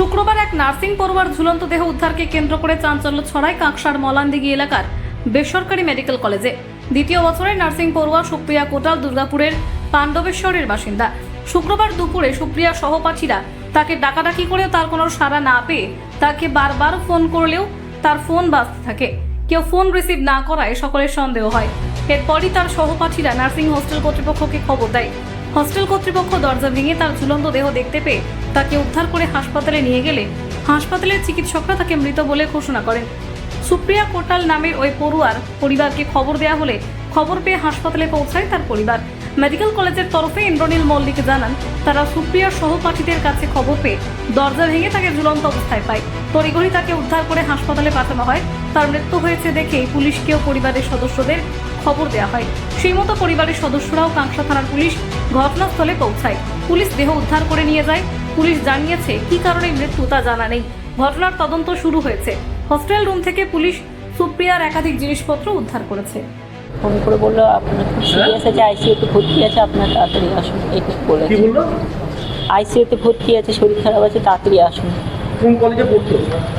শুক্রবার এক নার্সিং পড়ুয়ার ঝুলন্ত দেহ উদ্ধারকে কেন্দ্র করে চাঞ্চল্য ছড়ায় কাঁকসার মলানদিঘি এলাকার বেসরকারি মেডিকেল কলেজে। দ্বিতীয় বছরের নার্সিং পড়ুয়া সুপ্রিয়া কোটাল দুর্গাপুরের পাণ্ডবেশ্বরের বাসিন্দা। শুক্রবার দুপুরে সুপ্রিয়া সহপাঠীরা তাকে ডাকাডাকি করেও তার কোনো সাড়া না পেয়ে তাকে বারবার ফোন করলেও তার ফোন বাজতে থাকে। কেউ ফোন রিসিভ না করায় সকলের সন্দেহ হয়। এরপরই তার সহপাঠীরা নার্সিং হোস্টেল কর্তৃপক্ষকে খবর দেয়। হস্টেল কর্তৃপক্ষ দরজা ভেঙে তার ঝুলন্ত দেহ দেখতে পেয়ে তাকে উদ্ধার করে হাসপাতালে নিয়ে গেলে হাসপাতালের চিকিৎসকরা তাকে মৃত বলে ঘোষণা করেন। সুপ্রিয়া কোটাল নামের ওই পড়ুয়ার পরিবারকে খবর দেওয়া হলে খবর পেয়ে হাসপাতালে পৌঁছায় তার পরিবার। মেডিকেল কলেজের তরফে ইন্দ্রনীল মল্লিক জানান, তারা সুপ্রিয়ার সহপাঠীদের কাছে খবর পেয়ে দরজা ভেঙে তাকে ঝুলন্ত অবস্থায় পায়। তড়িঘড়ি তাকে উদ্ধার করে হাসপাতালে পাঠানো হয়। তার মৃত্যু হয়েছে দেখে পুলিশকেও পরিবারের সদস্যদের খবর দেওয়া হয়। সেই মতো পরিবারের সদস্যরাও কাংসা থানার পুলিশ ঘটনাস্থলে পৌঁছায়। পুলিশ দেহ উদ্ধার করে নিয়ে যায়। পুলিশ জানিয়েছে কি কারণে মৃত্যু তা জানা নেই। ঘটনার তদন্ত শুরু হয়েছে। হস্টেল রুম থেকে পুলিশ সুপ্রিয়ার একাধিক জিনিসপত্র উদ্ধার করেছে। ফোন করে বলল আপনার খুব সিরিয়াস আছে আইসিইউতে ভর্তি আছে আপনার তাড়াতাড়ি আসুন। এইটুকু বলে আইসিইউতে ভর্তি আছে শরীর খারাপ আছে তাড়াতাড়ি আসুন। কোন কলেজে পড়তো?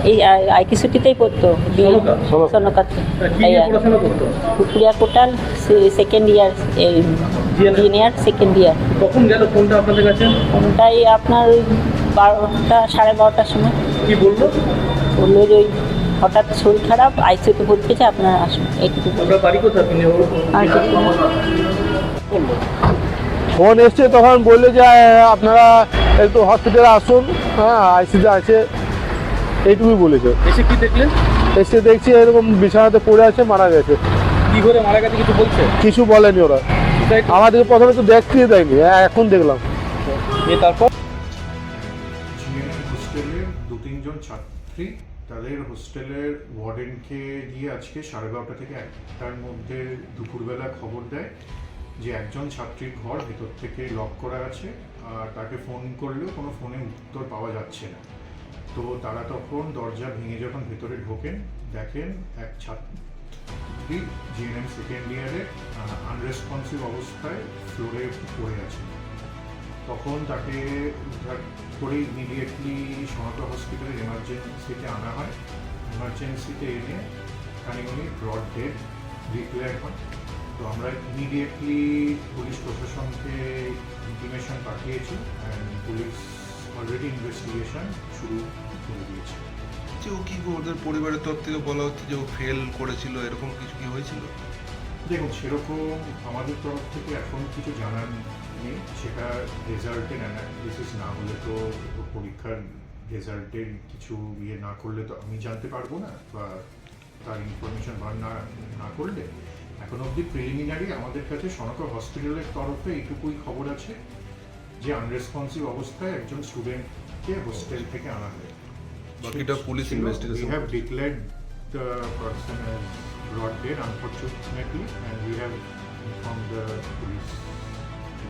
এই আইকিসুটিতেই পড়তো সনকা? সনকাতে। কুকুরিয়া কোটাল second year engineer second year কখন গেল ফোনটা আপনাদের কাছে? কোনটাই আপনার ওই বারোটা সাড়ে বারোটার সময়। কি বলল? বলল যে ওই হঠাৎ শরীর খারাপ আইসিইউতে ভর্তি আপনারা আসুন। এইটুকু ফোন এসছে তখন বললে যে আপনারা একটু হসপিটালে আসুন। হ্যাঁ আইসিতে আছে। এইটুকুই বলেছে। এসে কি দেখলেন? এসে দেখছি এরকম বিছানাতে পড়ে আছে মারা গেছে। কি করে মারা গেছে কিছু বলছে? কিছু বলেনি ওরা। তাই আমাদেরকে প্রথমে তো দেখতেই দেয়নি হ্যাঁ, এখন দেখলাম। এ তারপর? দু তিনজন ছাত্রী তাদের হোস্টেলের ওয়ার্ডেনকে দিয়ে আজকে সাড়ে বারোটা থেকে একটার মধ্যে দুপুরবেলা খবর দেয় যে একজন ছাত্রীর ঘর ভেতর থেকে লক করা আছে। তাকে ফোন করলেও কোনো ফোনে উত্তর পাওয়া যাচ্ছে না। তো তারা তখন দরজা ভেঙে যখন ভেতরে ঢোকেন, দেখেন এক ছাত্রী জিএনএম সেকেন্ড ইয়ারে আনরেসপন্সিভ অবস্থায় ফ্লোরে পড়ে আছে। তখন তাকে উদ্ধার করে ইমিডিয়েটলি সনাত হসপিটালের এমার্জেন্সিতে আনা হয়। এমার্জেন্সিতে এনে খানিক উনি ব্রড ডেড ডিক্লেয়ার হন। তো আমরা ইমিডিয়েটলি পুলিশ প্রশাসনকে পাঠিয়েছি পুলিশ অলরেডি ইনভেস্টিগেশন শুরু করে দিয়েছে। যে ও কি ওদের পরিবারের তরফ থেকে বলা হচ্ছে যে ও ফেল করেছিল এরকম কিছু কি হয়েছিল? দেখুন সেরকম আমাদের তরফ থেকে এখন কিছু জানার নেই। সেটা রেজাল্টের অ্যানালিসিস না হলে তো তো পরীক্ষার রেজাল্টের কিছু ইয়ে না করলে তো আমি জানতে পারব না বা তার ইনফরমেশন বার না না করলে। এখন অবধি প্রিলিমিনারি আমাদের কাছে সনকা হসপিটালের তরফে এইটুকুই খবর আছে। যে আনরেসপন্সিভ অবস্থায় একজন স্টুডেন্টকে হোস্টেল থেকে আনা হয় বাকিটা police We investigation have declared the person as brought dead unfortunately and we have informed the police